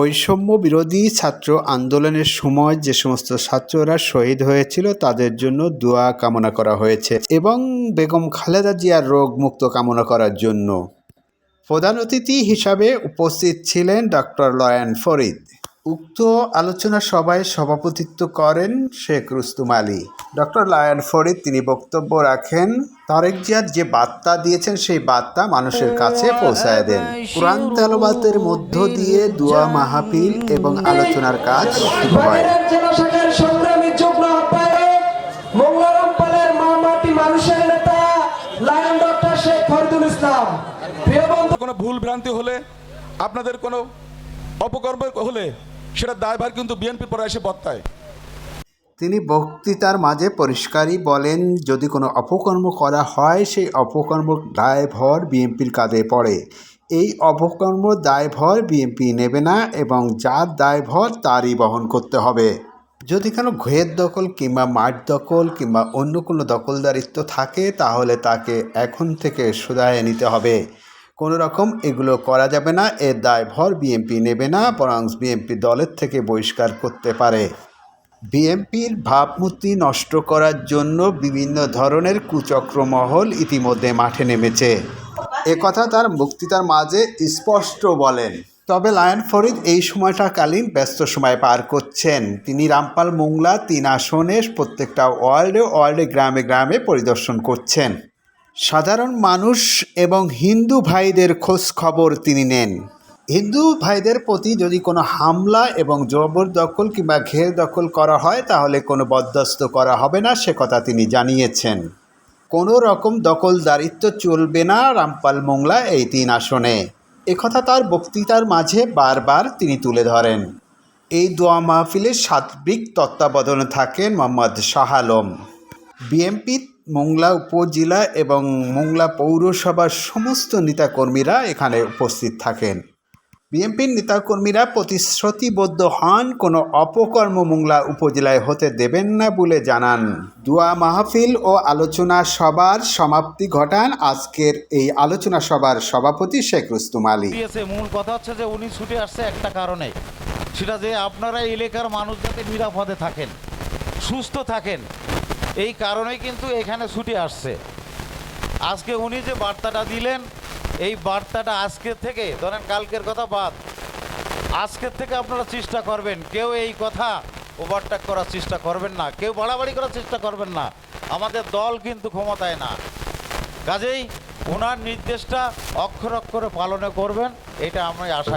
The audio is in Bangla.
বৈষম্য বিরোধী ছাত্র আন্দোলনের সময় যে সমস্ত ছাত্ররা শহীদ হয়েছিল তাদের জন্য দোয়া কামনা করা হয়েছে এবং বেগম খালেদা জিয়ার রোগ মুক্ত কামনা করার জন্য। প্রধান অতিথি হিসাবে উপস্থিত ছিলেন ডক্টর লয়ন ফরিদ। উক্ত আলোচনা সভায় সভাপতিত্ব করেন শেখ রুস্তুম আলী। ডক্টর লায়ন ফরিদ তিনি বক্তব্য রাখেন, তারেক জিয়ার যে বার্তা দিয়েছেন সেই বার্তা মানুষের কাছে পৌঁছায় দেন। কোরআন তেলাওয়াতের মধ্য দিয়ে দোয়া মাহফিল এবং আলোচনার কাজ শুরু হয়। কোনো ভুল ভ্রান্তি হলে, আপনাদের কোনো অপকর্ম হলে সেটা দায়ভার কিন্তু বিএনপির পরে এসে বর্তায়। তিনি বক্তৃতার মাঝে পরিষ্কারই বলেন, যদি কোনো অপকর্ম করা হয়, সেই অপকর্ম দায়ভর বিএনপির কাঁধে পড়ে। এই অপকর্ম দায়ভর বিএনপি নেবে না এবং যার দায়ভর তারই বহন করতে হবে। যদি কোনো ঘের দখল কিংবা মাঠ দখল কিংবা অন্য কোনো দখলদারিত্ব থাকে, তাহলে তাকে এখন থেকে শুধায় নিতে হবে। কোনো রকম এগুলো করা যাবে না, এর দায়ভর বিএনপি নেবে না, বরং বিএনপি দলের থেকে বহিষ্কার করতে পারে। বিএনপির ভাবমূর্তি নষ্ট করার জন্য বিভিন্ন ধরনের কুচক্র মহল ইতিমধ্যে মাঠে নেমেছে। একথা তার বক্তৃতার মাঝে স্পষ্ট বলেন। তবে লায়ন ফরিদ এই সময়টা কালীন ব্যস্ত সময় পার করছেন। তিনি রামপাল মোংলা, তিন আসনে প্রত্যেকটা ওয়ার্ল্ডে ওয়ার্ল্ডে গ্রামে গ্রামে পরিদর্শন করছেন। সাধারণ মানুষ এবং হিন্দু ভাইদের খোঁজ খবর তিনি নেন। হিন্দু ভাইদের প্রতি যদি কোনো হামলা এবং জবরদখল কিংবা ঘের দখল করা হয়, তাহলে কোনো বরদাস্ত করা হবে না, সে কথা তিনি জানিয়েছেন। কোনো রকম দখলদারিত্ব চলবে না রামপাল মোংলা এই তিন আসনে। একথা তার বক্তৃতার মাঝে বারবার তিনি তুলে ধরেন। এই দোয়া মাহফিলের সাত্বিক তত্ত্বাবধানে থাকেন মোহাম্মদ শাহ আলম। বিএনপি মোংলা উপজেলা এবং মোংলা পৌরসভার সমস্ত নেতাকর্মীরা এখানে উপস্থিত থাকেন। বিএনপির নেতাকর্মীরা প্রতিশ্রুতিবদ্ধ হন, কোনো অপকর্ম মোংলা উপজেলায় হতে দেবেন না বলে জানান। দোয়া মাহফিল ও আলোচনা সভার সমাপ্তি ঘটান আজকের এই আলোচনা সভার সভাপতি শেখ রুস্তুম আলী। মূল কথা হচ্ছে যে উনি ছুটে আসছে একটা কারণে। সেটা যে আপনারা এলাকার মানুষ যাতে নিরাপদে থাকেন, সুস্থ থাকেন এই কারণেই কিন্তু এখানে ছুটে আসছে। আজকে উনি যে বার্তাটা দিলেন, এই বার্তাটা আজকের থেকে, ধরেন কালকের কথা বাদ আজকের থেকে আপনারা চেষ্টা করবেন, কেউ এই কথা ওভারটেক করার চেষ্টা করবেন না, কেউ বাড়াবাড়ি করার চেষ্টা করবেন না, আমাদের দল কিন্তু ক্ষমতায় না। কাজেই ওনার নির্দেশটা অক্ষর অক্ষরে পালনে করবেন, এটা আমি আশা